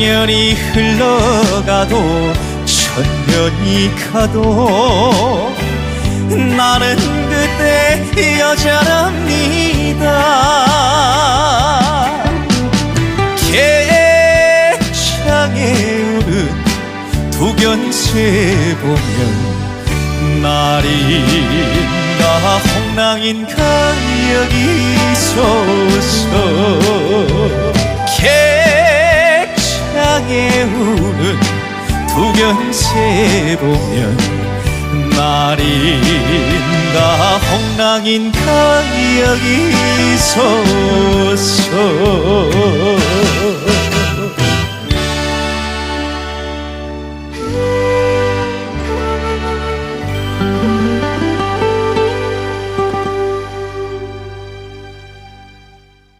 세월이 흘러가도 천년이 가도 나는 그때 여자랍니다. 개창에 우는 두견새 보면 날인가 홍랑인가 여기소서 개창에 우는 두견새 보면 날인가? 홍랑인가 여기소서